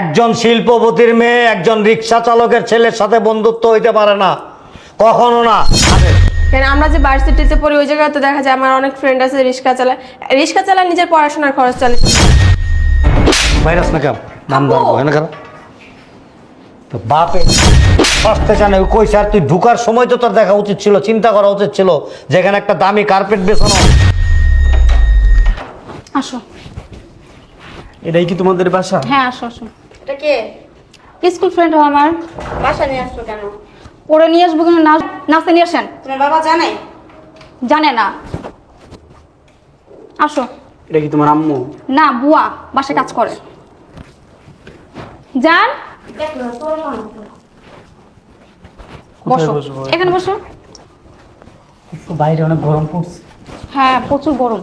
একজন শিল্পপতির মেয়ে একজন রিক্সা চালকের ছেলের সাথে বন্ধুত্ব হইতে পারে না। কখনো না। কেন আমরা যে ভার্সিটিতে পড়ি ওই জায়গায় তো দেখা যায় আমার অনেক ফ্রেন্ড আছে রিক্সা চালায়। রিক্সা চালায় নিজের পড়াশোনার খরচ চালে। ভাইরাস না কেমন নাম ধরবো হয় না কেন? তো বাপে সস্তে জানে কই স্যার তুই ঢুকার সময় তো তোর দেখা উচিত ছিল চিন্তা করা উচিত ছিল যেখানে একটা দামি কার্পেট বেছানো আসো। এটাই কি তোমাদের বাসা? হ্যাঁ আসো আসো। এটা কে? স্কুল ফ্রেন্ড হয় আমার? বাসা নিয়ে আসছো কেন? পড়ে নিয়ে আসব নাচ নাচতে নিয়ে আসেন। তোমার বাবা জানে? জানে না। আসো। এটা কি তোমার আম্মু? না বুয়া বাসে কাজ করে। যান। বসো। এখানে বসো। বাইরে অনেক গরম পড়ছে। হ্যাঁ প্রচুর গরম।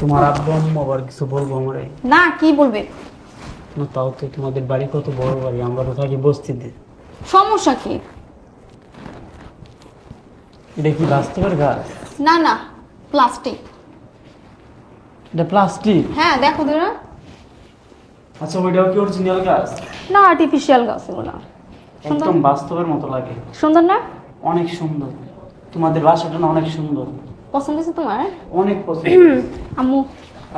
তোমার আব্বু আম্মু আবার কিছু বলব আমার? না কি বলবে? তাও তো তোমাদের বাড়ি কত বড় বাড়ি? আমরা তো থাকি বস্তিতে সমস্যা কি? এটা কি বাস্তবের গাছ? না না প্লাস্টিক। এটা প্লাস্টিক? হ্যাঁ দেখো তোরা আচ্ছা ওইটাও কি অরিজিনাল গাছ? না আর্টিফিশিয়াল গাছ এগুলো। একদম বাস্তবের মতো লাগে। সুন্দর না? অনেক সুন্দর। তোমাদের বাসাটা না অনেক সুন্দর? পছন্দ হয়েছে তোমার? অনেক পছন্দ। আম্মু।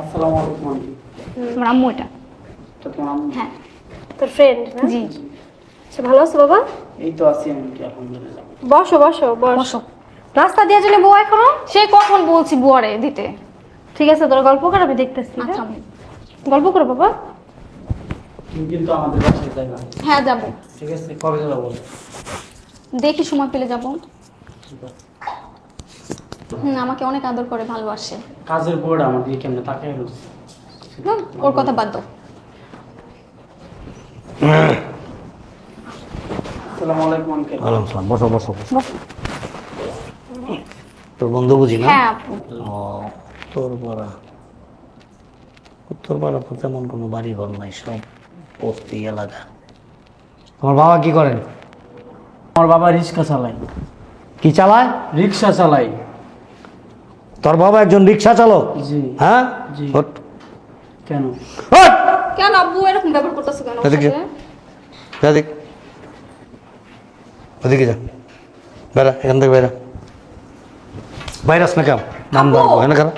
আসসালামু আলাইকুম আম্মু এটা। হ্যাঁ। তোর ফ্রেন্ড জি। সে ভালো আছে বাবা? এই তো আছি আমি আলহামদুলিল্লাহ। বসো বসো বসো। রাস্তা দিয়ে চলে বউ এখনও? সে কখন বলছি বুয়ারে দিতে। ঠিক আছে তোর গল্প কর আমি দেখতেছি হ্যাঁ? আচ্ছা গল্প করো বাবা। কিন্তু আমাদের বাসায় যাইবা। হ্যাঁ যাব। ঠিক আছে কবে যাব দেখি সময় পেলে যাব। হুম আমাকে অনেক আদর করে ভালোবাসে। কাজের বোর্ড আমার দিকে কেমনে রয়েছে। ওর কথা বাদ দাও। আসসালামু আলাইকুম আঙ্কেল। ওয়ালাইকুম আসসালাম। বসো বসো বসো। তোর বন্ধু বুঝি না? হ্যাঁ আপু। ও উত্তরপাড়া উত্তরপাড়া তো তেমন কোনো বাড়ি ঘর নাই সব বস্তি এলাকা। তোমার বাবা কি করেন? আমার বাবা রিক্সা চালায়। কি চালায়? রিক্সা চালাই তোর বাবা একজন রিক্সা চালক? জি। হ্যাঁ? জি। কেন! কেন আব্বু এরকম ব্যবহার করতেছো কেন দেখ ওদিকে যা। বেড়া এখান থেকে বেড়া। ভাইরাস না কেমন নাম ধরবো হয় না কেন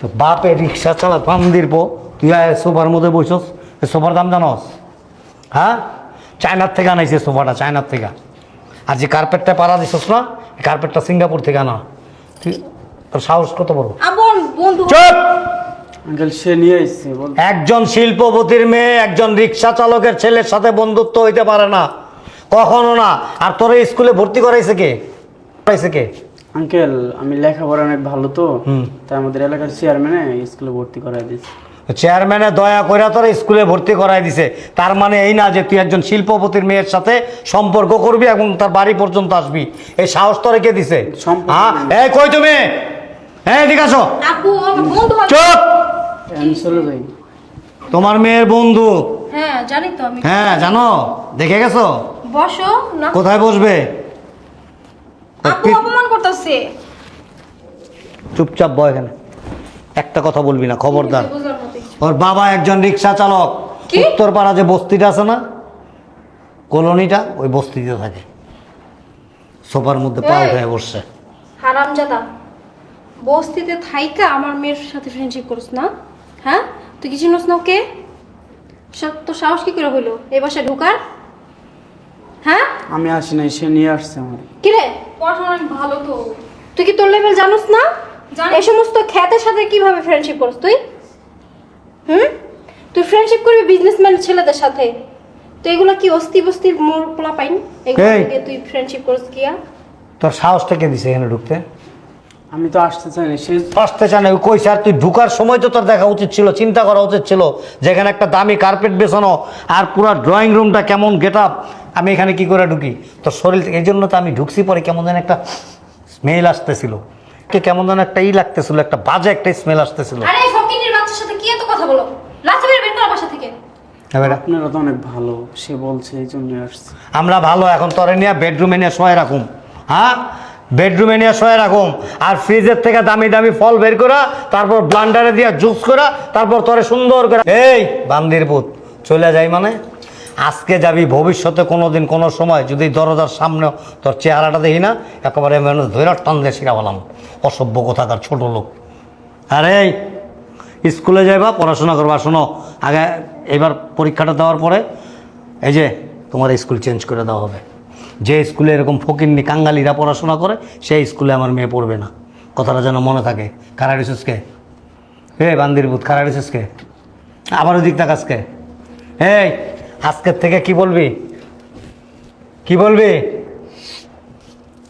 তো বাপে রিক্সা চালা পান্দির পো তুই সোফার মধ্যে বসছস সোফার দাম জানস? হ্যাঁ? চায়নার থেকে আনাইছে সোফাটা চায়নার থেকে। আর যে কার্পেটটা পাড়া দিছস না এই কার্পেটটা সিঙ্গাপুর থেকে আনা। তুই তোর সাহস কত বড়? চুপ! একজন শিল্পপতির মেয়ে একজন রিক্সা চালকের ছেলের সাথে বন্ধুত্ব হইতে পারে না। কখনো না। আর তোর স্কুলে ভর্তি করাইছে কে? করাইছে কে? আঙ্কেল আমি লেখাপড়া অনেক ভালো তো। হুম। তাই আমাদের এলাকার চেয়ারম্যানে স্কুলে ভর্তি করাই দিয়েছে। চেয়ারম্যানে দয়া করে তোর স্কুলে ভর্তি করাই দিছে। তার মানে এই না যে তুই একজন শিল্পপতির মেয়ের সাথে সম্পর্ক করবি এবং তার বাড়ি পর্যন্ত আসবি। এই সাহস তোরে কে দিছে? হ্যাঁ? এই কই তুমি? হ্যাঁ এদিকে আসো। চুপ! আমি চলে যাই। তোমার মেয়ের বন্ধু। হ্যাঁ জানি তো আমি হ্যাঁ জানো দেখে গেছো? বসো না। কোথায় বসবে? আপু অপমান করতেছে। চুপচাপ বয় এখানে। একটা কথা বলবি না খবরদার। ওর বাবা একজন রিক্সা চালক? উত্তরপাড়া যে বস্তিটা আছে না কলোনিটা ওই বস্তিতে থাকে। সোফার মধ্যে পা। উঠে বসছে। হারামজাদা বস্তিতে থাইকা আমার মেয়ের সাথে ফ্রেন্ডশিপ করিস না। হ্যাঁ? তুই কি চিনস না ওকে? তো সাহস কি করে হইল? এই বাসায় ঢোকার? হ্যাঁ? আমি আসি নাই সে নিয়ে আসছে আমার কি রে? পড়াশোনা অনেক ভালো তো। তুই কি তোর লেভেল জানোস না? এই সমস্ত খ্যাতের সাথে কীভাবে ফ্রেন্ডশিপ করিস তুই? হুম? তুই ফ্রেন্ডশিপ করবি বিজনেসম্যান ছেলেদের সাথে। তো এগুলো কি অস্তি বস্তির মোর পোলা পাইন এগুলো তুই ফ্রেন্ডশিপ করিস কিয়া? তোর সাহসটা কে দিছে এখানে ঢুকতে? আমি তো আসতে চাই না সে আসতে চায় না ওই কইছে আর তুই ঢুকার সময় তো তোর দেখা উচিত ছিল চিন্তা করা উচিত ছিল যেখানে একটা দামি কার্পেট বেছানো আর পুরো ড্রয়িং রুমটা কেমন গেট আমি এখানে কি করে ঢুকি? তোর শরীর এই জন্য তো আমি ঢুকছি পরে কেমন যেন একটা স্মেল আসতেছিল। কে কেমন যেন একটা ই লাগতেছিল একটা বাজে একটা স্মেল আসতেছিল। আরে ফকিনির বাচ্চার সাথে কি এত কথা বলো? লাথি মেরে বের করো বাসা থেকে। আপনারা তো অনেক ভালো সে বলছে এই জন্য আসছে। আমরা ভালো এখন তরে নিয়ে বেডরুমে নিয়ে শোয় রাখুম। হ্যাঁ? বেডরুমে নিয়ে শোয়ে রাখুম। আর ফ্রিজের থেকে দামি দামি ফল বের করা তারপর ব্লান্ডারে দিয়ে জুস করা তারপর তোরে সুন্দর করে এই বান্দির পুত চলে যাই মানে? আজকে যাবি ভবিষ্যতে কোনো দিন কোনো সময় যদি দরজার সামনে তোর চেহারাটা দেখি না একেবারে মানুষ ধৈর্য টান দিয়ে শিখাবলাম অসভ্য কোথাকার ছোট লোক। আরে এই, স্কুলে যাইবা পড়াশোনা করবা শোনো আগে এবার পরীক্ষাটা দেওয়ার পরে এই যে তোমার স্কুল চেঞ্জ করে দেওয়া হবে। যে স্কুলে এরকম ফকিন্নি কাঙ্গালিরা পড়াশোনা করে সেই স্কুলে আমার মেয়ে পড়বে না। কথাটা যেন মনে থাকে। কারা রিসুসকে হে বান্দির বুথ কারা রিসুসকে আবারও দিক আজকে এই আজকের থেকে কি বলবি? কি বলবি?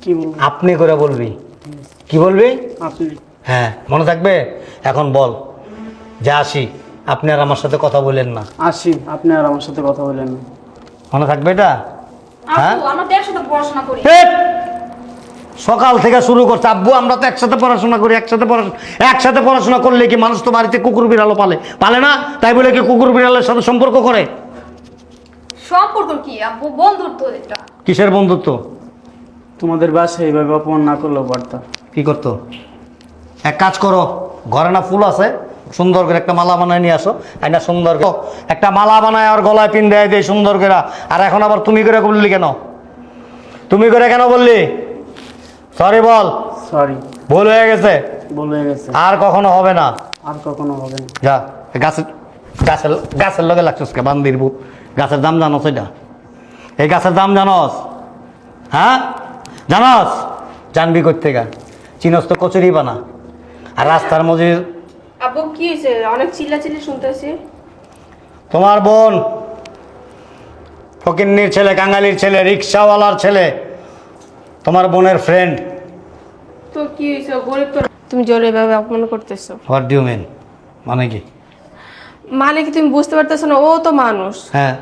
কি বলব? আপনি করে বলবি। কি বলবি? আপনি হ্যাঁ মনে থাকবে? এখন বল। যা আসি আপনি আর আমার সাথে কথা বলেন না। আসি আপনি আর আমার সাথে কথা বলেন না। মনে থাকবে এটা? হ্যাঁ! সকাল থেকে শুরু করছে। আব্বু আমরা তো একসাথে পড়াশোনা করি একসাথে পড়াশোনা একসাথে পড়াশোনা করলে কি মানুষ তো বাড়িতে কুকুর বিড়ালও পালে? পালে না? তাই বলে কি কুকুর বিড়ালের সাথে সম্পর্ক করে? সম্পর্ক কি আপু বন্ধুত্ব এটা। কিসের বন্ধুত্ব? তোমাদের বাসায় এইভাবে অপমান না করলেও পারতাম। কি করতো? এক কাজ করো ঘরে না ফুল আছে? সুন্দর করে একটা মালা বানায় নিয়ে আসো। একটা সুন্দর করে একটা মালা বানায় আর গলায় পিন দেয় দেয় সুন্দর করে। আর এখন আবার তুমি করে বললি কেন? তুমি করে কেন বললি? সরি বল। সরি ভুল হয়ে গেছে। বলে গেছে। আর কখনো হবে না। আর কখনো হবে না। যা গাছের গাছের গাছের লগে লাগছিস কে? বান্দির বুক গাছের দাম জানোস এটা? এই গাছের দাম জানোস? হ্যাঁ? জানোস? জানবি কোথেকে চিনস তো কচুরি বানা আর রাস্তার মধ্যে আব্বু কি হয়েছে? অনেক চিল্লাচিল্লি শুনতেছি তোমার বোন ফকিন্নির ছেলে কাঙালির ছেলে রিক্সাওয়ালার ছেলে তোমার বোনের ফ্রেন্ড তো কি হয়েছে? গরিব তো তুমি জোরে এভাবে অপমান করতেছো। হোয়াট ডিউ মেন মানে কি? মানে কি তুমি বুঝতে পারতেছো না? ও তো মানুষ। হ্যাঁ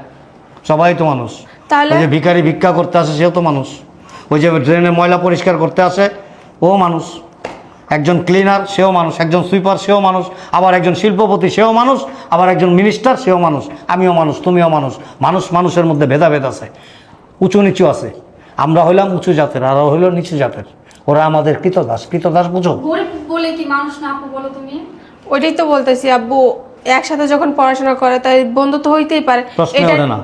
সবাই তো মানুষ। তাহলে? ওই যে ভিখারি ভিক্ষা করতে আসে সেও তো মানুষ। ওই যে ড্রেনে ময়লা পরিষ্কার করতে আসে ও মানুষ। একজন ক্লিনার সেও মানুষ। একজন সুইপার সেও মানুষ। আবার একজন শিল্পপতি সেও মানুষ। আবার একজন মিনিস্টার সেও মানুষ। আমিও মানুষ তুমিও মানুষ। মানুষ মানুষের মধ্যে ভেদাভেদ আছে। উঁচু নিচু আছে। আমরা হইলাম উঁচু জাতের আর ওরা হইল নিচু জাতের। ওরা আমাদের কৃতদাস। কৃতদাস বুঝো? বলে কি মানুষ না আপু বলো তুমি? ওইটাই তো বলতেছি আব্বু। একসাথে যখন পড়াশোনা করে তাই বন্ধু তো হইতেই পারে। প্রশ্ন ওঠে না।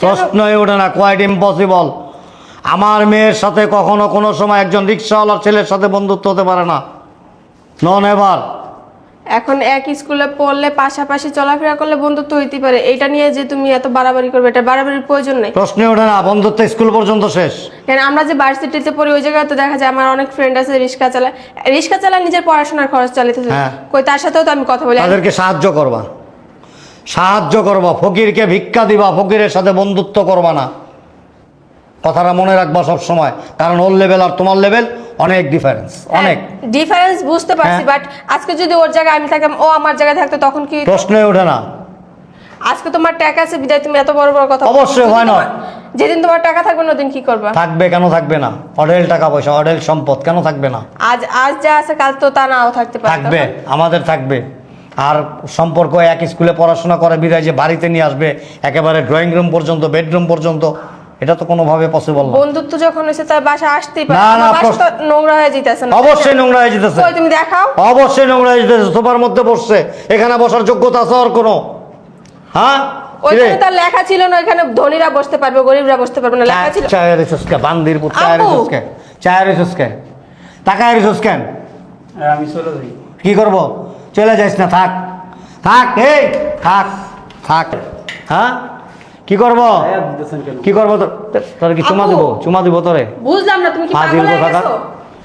প্রশ্নই ওঠে না। কোয়াইট ইম্পসিবল আমার মেয়ের সাথে কখনো কোনো সময় একজন রিক্সাওয়ালার ছেলের সাথে বন্ধুত্ব হতে পারে না। নন এবার এখন এক স্কুলে পড়লে পাশাপাশি চলাফেরা করলে বন্ধুত্ব হইতে পারে। এটা নিয়ে যে তুমি এত বাড়াবাড়ি করবে এটা বাড়াবাড়ির প্রয়োজন নেই। প্রশ্নই ওঠে না বন্ধুত্ব স্কুল পর্যন্ত শেষ। কেন আমরা যে ভার্সিটিতে পড়ি ওই জায়গায় তো দেখা যায় আমার অনেক ফ্রেন্ড আছে রিক্সা চালায়। রিক্সা চালায় নিজের পড়াশোনার খরচ চালিতেছে হ্যাঁ। কই তার সাথেও তো আমি কথা বলি। তাদেরকে সাহায্য করবা। সাহায্য করবা ফকিরকে ভিক্ষা দিবা ফকিরের সাথে বন্ধুত্ব করবা না। কথাটা মনে রাখবা সব সময়। কারণ ওর লেভেল আর তোমার লেভেল অনেক ডিফারেন্স অনেক। ডিফারেন্স বুঝতে পারছি হ্যাঁ। বাট আজকে যদি ওর জায়গায় আমি থাকতাম ও আমার জায়গায় থাকতো তখন কি প্রশ্নই ওঠে না। আজকে তোমার টাকা আছে বিদায় তুমি এত বড় বড় কথা অবশ্যই, হয় না? যেদিন তোমার টাকা থাকবে না ওদিন কি করবে? থাকবে কেন থাকবে না? অডেল টাকা পয়সা অডেল সম্পদ কেন থাকবে না? আজ আজ যা আছে কাল তো তা নাও থাকতে পারে থাকবে আমাদের থাকবে। আর সম্পর্ক এক স্কুলে পড়াশোনা করে বিদায় যে বাড়িতে নিয়ে আসবে একেবারে ড্রয়িং রুম পর্যন্ত বেডরুম পর্যন্ত। এটা তো কোনোভাবে পসিবল না। বন্ধুত্ব যখন হয়েছে তার বাসা আসতেই পারে। না, না, বাসা তো নোংরা হয়ে যেতেছে না। অবশ্যই নোংরা হয়ে যেতেছে। কই তুমি দেখাও। অবশ্যই নোংরা হয়ে যেতেছে সোফার মধ্যে বসছে। এখানে বসার যোগ্যতা আছে আর কোনো। হ্যাঁ? ওইখানে তার লেখা ছিল না ওইখানে ধনীরা বসতে পারবে গরিবরা বসতে পারবে না লেখা ছিল। চায়ের সুস্কে বান্দির পুত চায়ের। সুস্কে চায়ের সুস্কে টাকায় সুস্কেন আর আমি চলে যাই। কি করব? চলে যাইস না থাক। থাক এই থাক থাক। হ্যাঁ? কি করব? কি করব তোর তোর কি চুমা। দিব? চুমা দিব তোরে? বুঝলাম না তুমি কি পাগল হয়ে গেছো?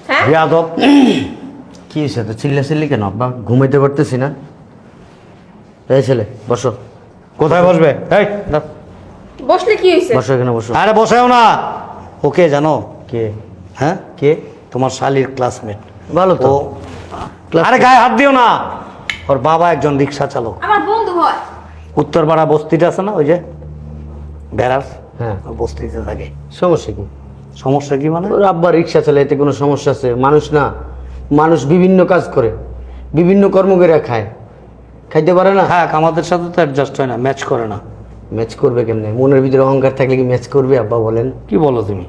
হ্যাঁ? বিয়াদব। কি হয়েছে? তো চিল্লা চিল্লি কেন? আব্বা ঘুমাইতে পারতেছি না। এই ছেলে বসো। কোথায় বসবে? এই দাও। বসলে কি হয়েছে? বসো এখানে বসো। আরে বসেও না। ওকে জানো? কে? হ্যাঁ? কে? তোমার শালির ক্লাসমেট ভালো তো। আরে গায়ে হাত দিও না। ওর বাবা একজন রিক্সা চালক। আমার বন্ধু হয়। উত্তরপাড়া বস্তিটা আছে না ওই যে? বেড়ার হ্যাঁ। বস্তিতে থাকে। সমস্যা কি? সমস্যা কি মানে? ওর আব্বা রিক্সা চালায় এতে কোনো সমস্যা আছে? মানুষ না। মানুষ বিভিন্ন কাজ করে বিভিন্ন কর্ম করে খায়। খাইতে পারে না? হ্যাঁ আমাদের সাথে তো অ্যাডজাস্ট হয় না ম্যাচ করে না। ম্যাচ করবে কেমনে? মনের ভিতরে অহংকার থাকলে কি ম্যাচ করবে আব্বা বলেন? কি বলো তুমি?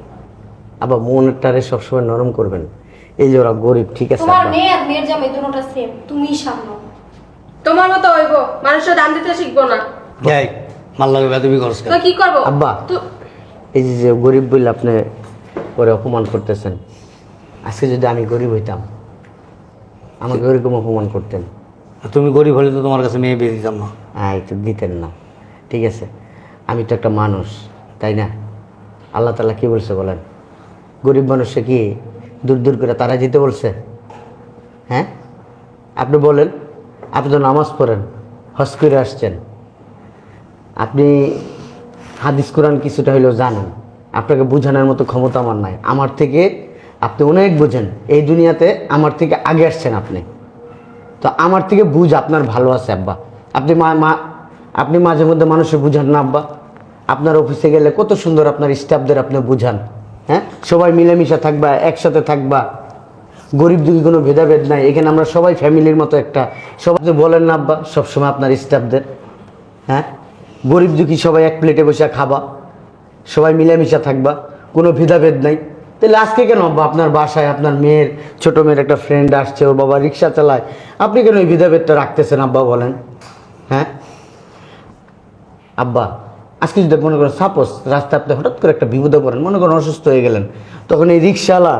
আবার মনটারে সবসময় নরম করবেন। এই যে ওরা গরিব ঠিক আছে তোমার। মেয়ে আর মেয়ের জামাই দুটোটা সেম তুমিই সামলাও। তোমার মতো হইব মানুষের দাম দিতে শিখব না। যাই। মাল লাগে বেদবি করস কেন? তো কি করব? আব্বা এই যে যে গরিব বলে আপনি পরে অপমান করতেছেন আজকে যদি আমি গরিব হইতাম আমাকে ওরকম অপমান করতেন। তুমি গরিব হলে তো তোমার কাছে মেয়ে বিয়ে দিতাম না। হ্যাঁ একটু দিতেন না। ঠিক আছে আমি তো একটা মানুষ তাই না? আল্লাহ তালা কি বলছে বলেন? গরিব মানুষে কি দূর দূর করে তারা যেতে বলছে? হ্যাঁ? আপনি বলেন আপনি তো নামাজ পড়েন হজ করে আসছেন। আপনি হাদিস কোরআন কিছুটা হইলেও জানেন। আপনাকে বোঝানোর মতো ক্ষমতা আমার নাই। আমার থেকে আপনি অনেক বোঝেন। এই দুনিয়াতে আমার থেকে আগে আসছেন আপনি। তো আমার থেকে বুঝ আপনার ভালো আছে, আব্বা। আপনি মা মা আপনি মাঝে মধ্যে মানুষের বুঝান না, আব্বা। আপনার অফিসে গেলে কত সুন্দর আপনার স্টাফদের আপনি বুঝান। হ্যাঁ? সবাই মিলেমিশে থাকবা, একসাথে থাকবা। গরিব দুঃখী কোনো ভেদাভেদ নাই। এখানে আমরা সবাই ফ্যামিলির মতো একটা। সবাই তো বলেন না, আব্বা, সবসময় আপনার স্টাফদের। হ্যাঁ? গরিব দুঃখী সবাই এক প্লেটে বসে খাবা। সবাই মিলামিশা থাকবা, কোনো ভেদাভেদ নাই। তাহলে আজকে কেন আপনার বাসায় আপনার মেয়ের, ছোট মেয়ের একটা ফ্রেন্ড আসছে, ওর বাবা রিক্সা চালায়? আপনি কেন এই ভেদাভেদটা রাখতেছেন আব্বা বলেন? হ্যাঁ? আব্বা, আজকে যদি মনে করেন সাপোজ রাস্তায় আপনি হঠাৎ করে একটা বিপদে পড়েন, মনে করেন অসুস্থ হয়ে গেলেন, তখন এই রিক্সাওয়ালা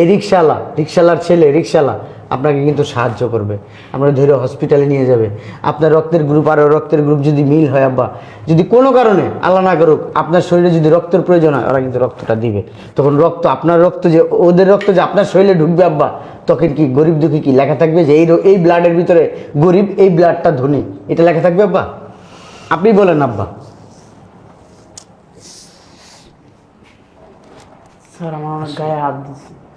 এই রিক্সাওয়ালা, রিক্সাওয়ালার ছেলে, রিক্সাওয়ালা আপনাকে কিন্তু সাহায্য করবে। আমরা ধরে হসপিটালে নিয়ে যাবে। আপনার রক্তের গ্রুপ আর রক্তের গ্রুপ যদি মিল হয়, আব্বা, যদি কোনো কারণে আল্লাহ না করুক, আপনার শরীরে যদি রক্তের প্রয়োজন হয়, ওরা কিন্তু রক্তটা দিবে। তখন রক্ত, আপনার রক্ত যে, ওদের রক্ত যে আপনার শরীরে ঢুকবে, আব্বা, তখন কি গরিব দুঃখী কি লেখা থাকবে যে, এই এই ব্লাডের ভিতরে গরিব, এই ব্লাডটা ধনী? এটা লেখা থাকবে, আব্বা? আপনি বলেন, আব্বা। স্যার, আমার অনেক গায়ে হাত দিচ্ছে।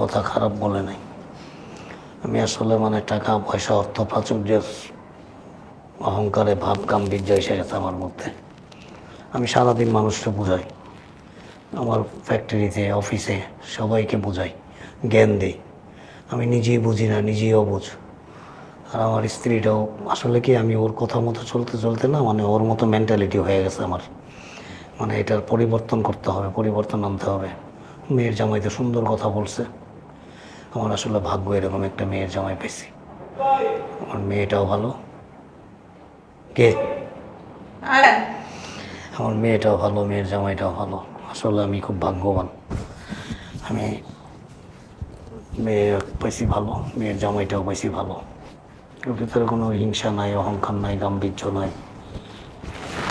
কথা খারাপ বলে নাই। আমি আসলে মানে টাকা, পয়সা, অর্থ, প্রাচুর্যের অহংকারে ভাব, গাম্ভীর্য এসে গেছে আমার মধ্যে। আমি সারাদিন মানুষকে বোঝাই। আমার ফ্যাক্টরিতে অফিসে সবাইকে বোঝাই, জ্ঞান দিই। আমি নিজেই বুঝি না, নিজেই অবুঝ। আর আমার স্ত্রীটাও, আসলে কি আমি ওর কথা মতো চলতে চলতে না মানে ওর মতো মেন্টালিটি হয়ে গেছে আমার। মানে এটার পরিবর্তন করতে হবে, পরিবর্তন আনতে হবে। মেয়ের জামাইতে সুন্দর কথা বলছে। আমার আসলে ভাগ্য এরকম একটা মেয়ের জামাই পেয়েছি আমার মেয়েটাও ভালো। কে? আমার মেয়েটাও ভালো মেয়ের জামাইটাও ভালো। আসলে আমি খুব ভাগ্যবান। আমি মেয়ে পাইছি ভালো মেয়ের জামাইটাও পাইছি ভালো। ওর ভিতরে কোনো হিংসা নাই অহংকার নাই গাম্ভীর্য নাই।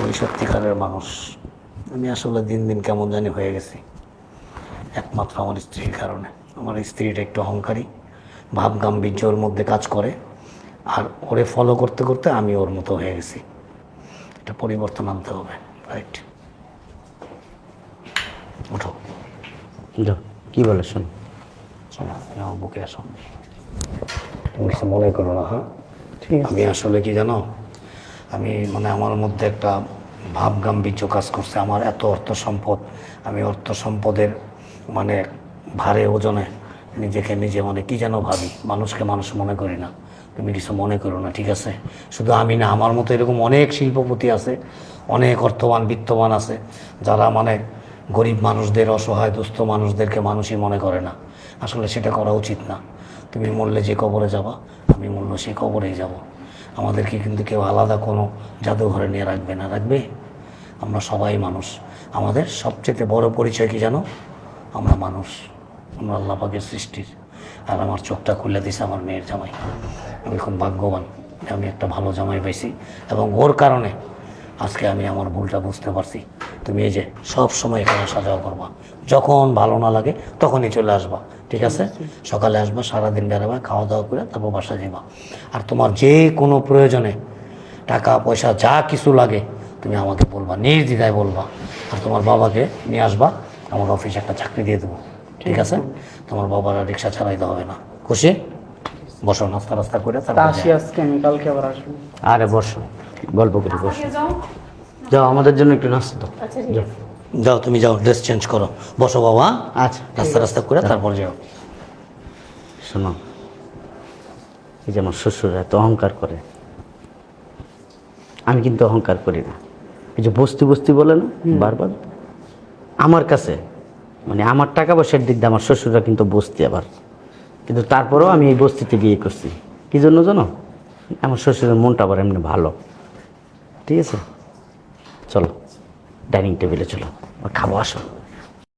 ওই সত্যিকারের মানুষ। আমি আসলে দিন দিন কেমন জানি হয়ে গেছি। একমাত্র আমার স্ত্রীর কারণে। আমার স্ত্রীটা একটু অহংকারী ভাব গাম্ভীর্য ওর মধ্যে কাজ করে। আর ওরে ফলো করতে করতে আমি ওর মতো হয়ে গেছি। এটা পরিবর্তন আনতে হবে রাইট ওঠো। কি বলে শোন? শোনো আমার বুকে আসো। তুমি কিছু মনে করো না হ্যাঁ? আমি আসলে কি জানো? আমি মানে আমার মধ্যে একটা ভাব গাম্ভীর্য কাজ করছে। আমার এত অর্থ সম্পদ আমি অর্থ সম্পদের মানে ভারে ওজনে নিজেকে নিজে মানে কি যেন ভাবি? মানুষকে মানুষ মনে করি না। তুমি কিছু মনে করো না, ঠিক আছে? শুধু আমি না, আমার মতো এরকম অনেক শিল্পপতি আছে, অনেক অর্থবান, বিত্তবান আছে, যারা মানে গরিব মানুষদের, অসহায় দুস্থ মানুষদেরকে মানুষই মনে করে না। আসলে সেটা করা উচিত না। তুমি মরলে যে কবরে যাবা, আমি মরলে সেই কবরেই যাব। আমাদেরকে কিন্তু কেউ আলাদা কোনো জাদুঘরে নিয়ে রাখবে না। রাখবে? আমরা সবাই মানুষ। আমাদের সবচেয়ে বড় পরিচয় কি জানো? আমরা মানুষ। আমরা আল্লাহ সৃষ্টির। আর আমার চোখটা খুলে দিছে আমার মেয়ের জামাই। আমি খুব ভাগ্যবান আমি একটা ভালো জামাই পাইছি। এবং ওর কারণে আজকে আমি আমার ভুলটা বুঝতে পারছি। তুমি এই যে সব সময় এখানে সাজাও করবা। যখন ভালো না লাগে তখনই চলে আসবা। ঠিক আছে? সকালে আসবা, সারাদিন বেড়াবা খাওয়া দাওয়া করে তারপর বাসা যাবা আর তোমার যে কোনো প্রয়োজনে টাকা, পয়সা, যা কিছু লাগে তুমি আমাকে বলবা। নির্দ্বিধায় বলবা। আর তোমার বাবাকে নিয়ে আসবা। আমার অফিসে একটা চাকরি দিয়ে দেবো। ঠিক আছে? তোমার বাবার আর রিক্সা চালাইতে হবে না। খুশি? বসো নাস্তা রাস্তা করে তা আসি আজকে আমি কালকে আবার আসব। আরে বসো গল্প করি বসো। যাও। আমাদের জন্য একটু নাস্তা দাও। আচ্ছা যাও। যাও তুমি যাও ড্রেস চেঞ্জ করো। বসো বাবা আচ্ছা রাস্তা রাস্তা করে তারপর যাও। শোনো এই যে আমার শ্বশুর এত অহংকার করে। আমি কিন্তু অহংকার করি না। এই যে বস্তি বস্তি বলে না? বারবার। আমার কাছে মানে আমার টাকা পয়সার দিক দিয়ে আমার শ্বশুররা কিন্তু বসতি আবার। কিন্তু তারপরেও আমি এই বস্তিতে বিয়ে করছি। কী জন্য জানো? আমার শ্বশুরের মনটা আবার এমনি ভালো। ঠিক আছে? চলো, ডাইনিং টেবিলে চলো। খাব আসো